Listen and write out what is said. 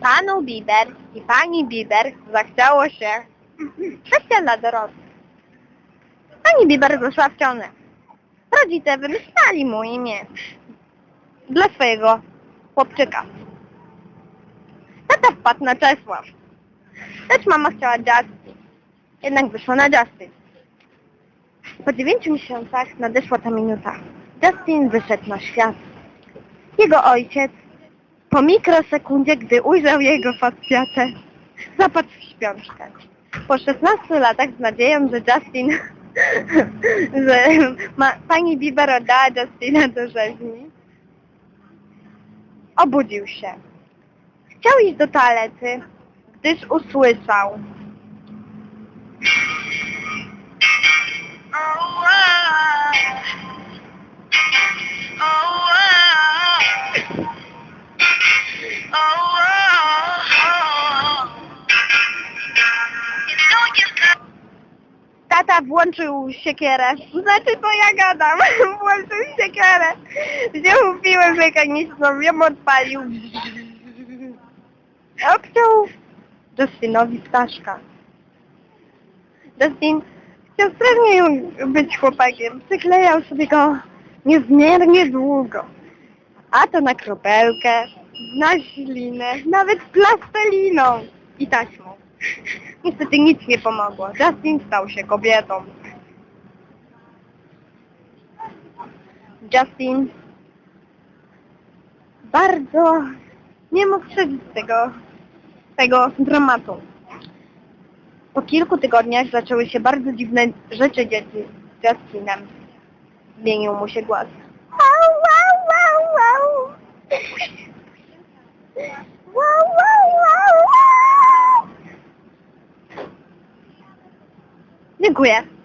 Panu Bieber i pani Bieber zachciało się kwestia dorosłych. Pani Bieber zeszła w ciążę. Rodzice wymyślali mu imię dla swojego chłopczyka. Tata wpadł na Czesław. Lecz mama chciała Justin. Jednak wyszło na Justin. Po dziewięciu miesiącach nadeszła ta minuta. Justin wyszedł na świat. Jego ojciec, po mikrosekundzie, gdy ujrzał jego facjatę, zapadł w śpiączkę. Po 16 latach z nadzieją, że Justin, że ma, pani Bieber oddała Justina do rzeźni, obudził się. Chciał iść do toalety, gdyż usłyszał. Tata włączył siekierę. Znaczy to ja gadam. Włączył siekierę. Wziął piłę mechaniczną, ją odpalił. Obciął Justinowi ptaszka. Justin chciał strasznie być chłopakiem. Przyklejał sobie go niezmiernie długo. A to na kropelkę, na ślinę, nawet plasteliną i taśmą. Niestety nic nie pomogło. Justin stał się kobietą. Justin bardzo nie mógł przeżyć tego, tego dramatu. Po kilku tygodniach zaczęły się bardzo dziwne rzeczy dziać z Justinem. Zmienił mu się głos. Wow, wow, wow. Wow, Dziękuję.